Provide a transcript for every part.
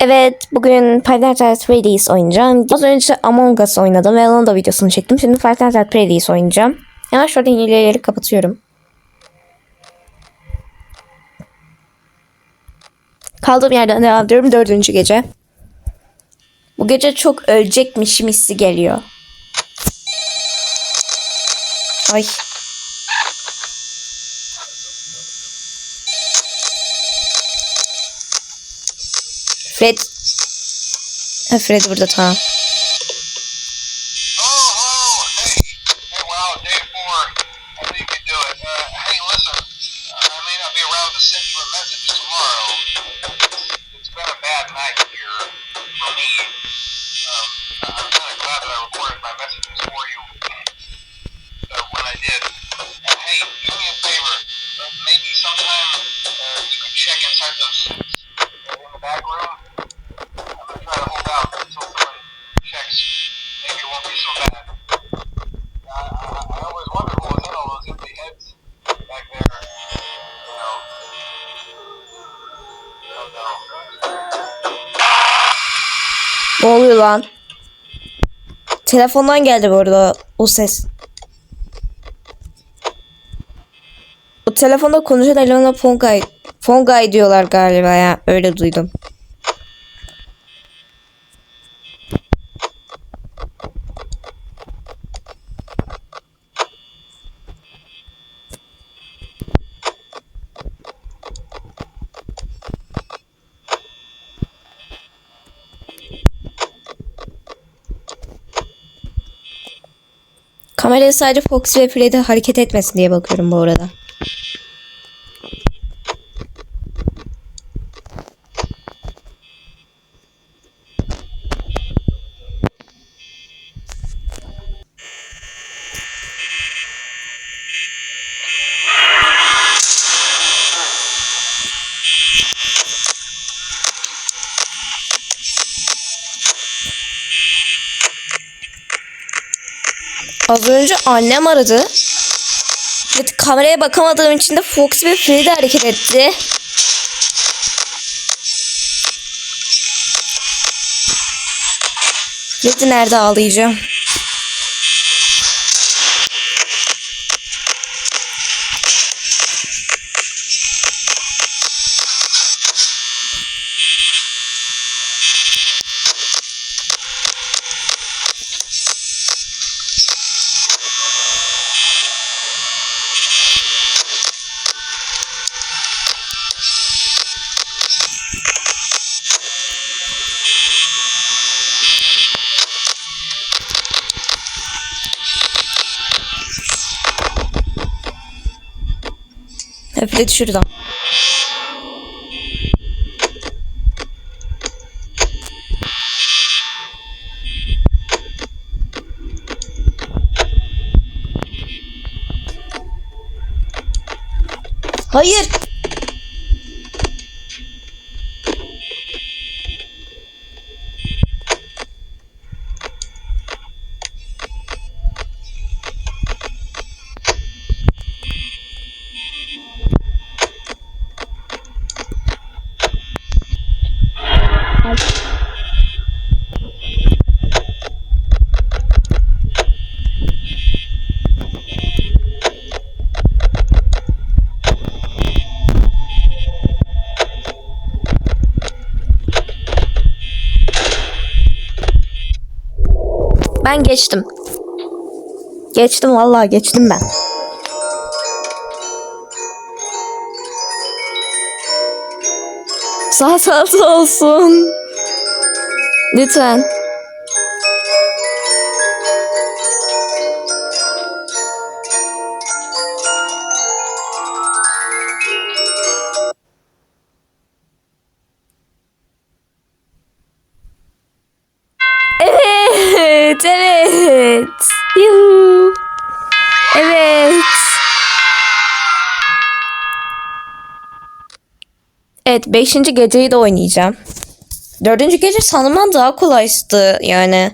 Evet, bugün Five Nights at Freddy's oynayacağım. Az önce Among Us oynadım ve onun da videosunu çektim. Şimdi Five Nights at Freddy's oynayacağım. Hemen şurada hileleri kapatıyorum. Kaldığım yerden devam ediyorum. Dördüncü gece. Bu gece çok ölecekmişim hissi geliyor. Ay. Fred. Ha Fred burada tamam. Oluyor lan? Telefondan geldi bu arada o ses. O telefonda konuşan elemanla Fongay. Fongay diyorlar galiba ya. Öyle duydum. Kameraya sadece Foxy ve Freddy hareket etmesin diye bakıyorum bu arada. Az önce annem aradı. Ve kameraya bakamadığım için de Fox ve Freddy hareket etti. Freddy nerede ağlayacağım? Freddy şuradan. Hayır. Ben geçtim. Geçtim vallahi geçtim ben. Sağ sağ olsun. Lütfen. Evet. Yuhu. Evet. Evet, beşinci geceyi de oynayacağım. Dördüncü gece sanımdan daha kolaydı yani.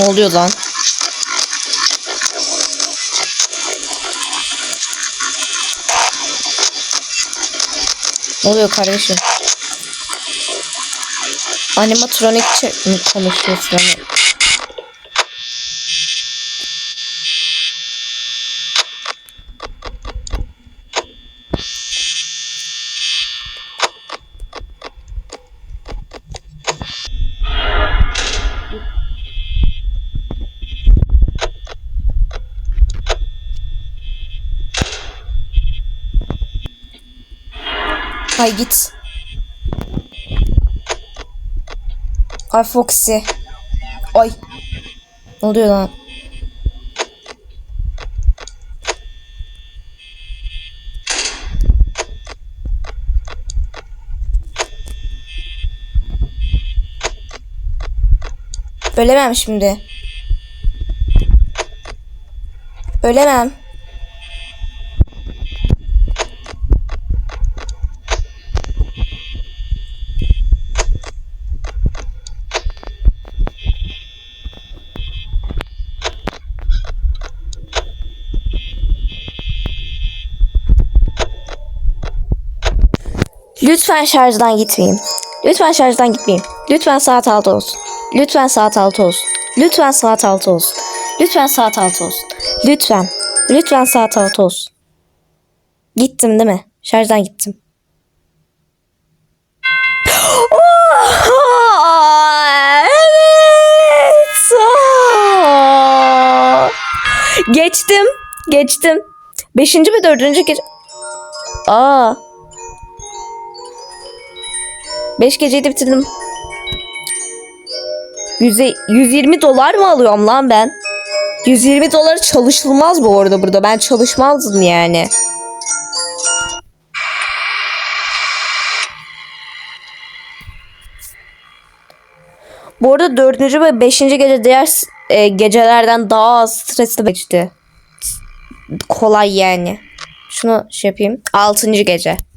Ne oluyor lan? Ne oluyor kardeşim? Animatronik çe- mi konuşuyorsun hani? Ay git. Ay Foxy. Ay. Ne oluyor lan? Ölemem şimdi. Ölemem. Lütfen şarjdan gitmeyin. Lütfen şarjdan gitmeyin. Lütfen saat 6 olsun. Lütfen saat 6 olsun. Lütfen saat 6 olsun. Lütfen saat 6 olsun. Lütfen. Lütfen saat 6 olsun. Gittim değil mi? Şarjdan gittim. Geçtim. Geçtim. Beşinci ve dördüncü gece... Aa. Beş geceyi de bitirdim. Yüze, 120 dolar mı alıyorum lan ben? 120 dolar çalışılmaz bu arada burada. Ben çalışmazdım yani. Bu arada dördüncü ve beşinci gece diğer e, gecelerden daha az stresli geçti. Kolay yani. Şunu şey yapayım. Altıncı gece.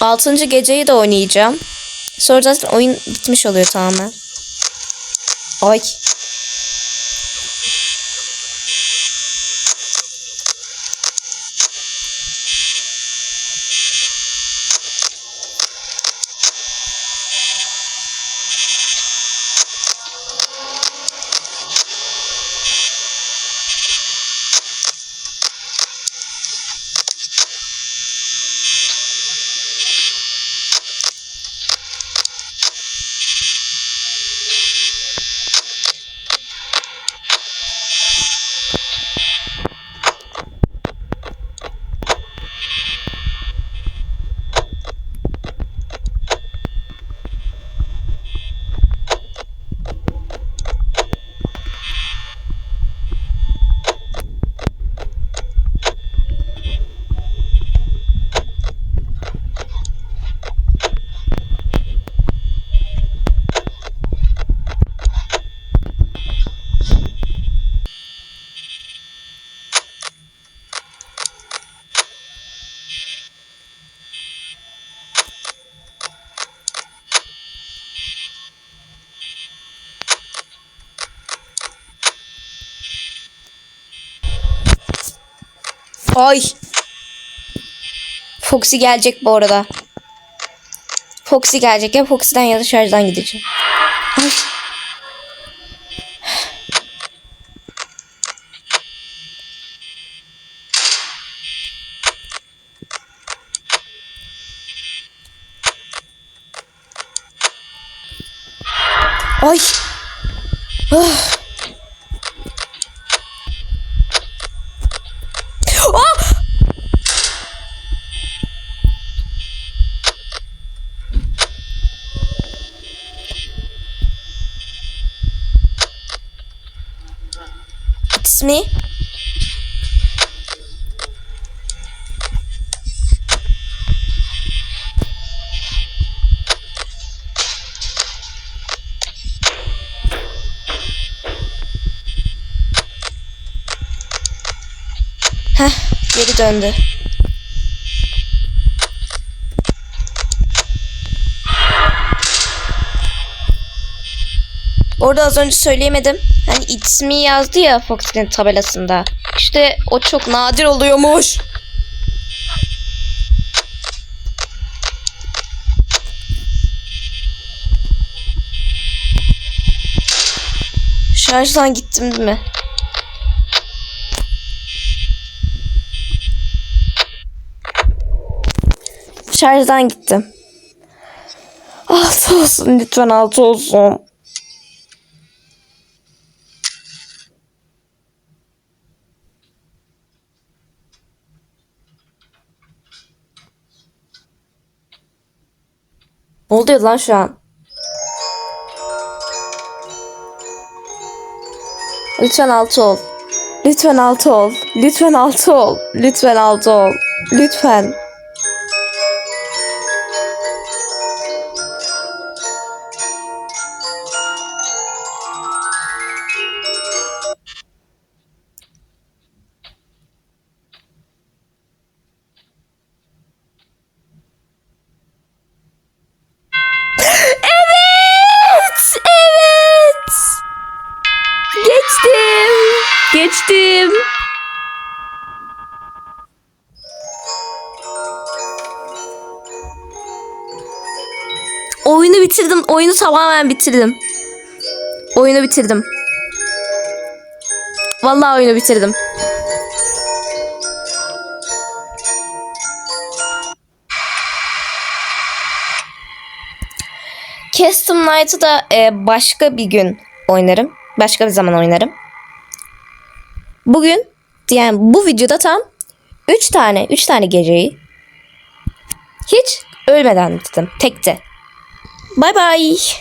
Altıncı geceyi de oynayacağım. Sonra zaten oyun bitmiş oluyor tamamen. Ay. Ay. Foxy gelecek bu arada. Foxy gelecek ya Foxy'den ya da şarjdan gideceğim. Ay. Me. Heh, geri döndü. Orada az önce söyleyemedim. Hani ismi yazdı ya Fox'in tabelasında. İşte o çok nadir oluyormuş. Şarjdan gittim değil mi? Şarjdan gittim. Altı olsun lütfen altı olsun. Ne oluyor lan şu an? Lütfen altı ol. Lütfen altı ol. Lütfen altı ol. Lütfen altı ol. Lütfen. Evet. Oyunu tamamen bitirdim. Oyunu bitirdim. Vallahi oyunu bitirdim. Custom Night'ı da e, başka bir gün oynarım. Başka bir zaman oynarım. Bugün yani bu videoda tam 3 tane 3 tane geceyi hiç ölmeden bitirdim. Tekte. Bay bay.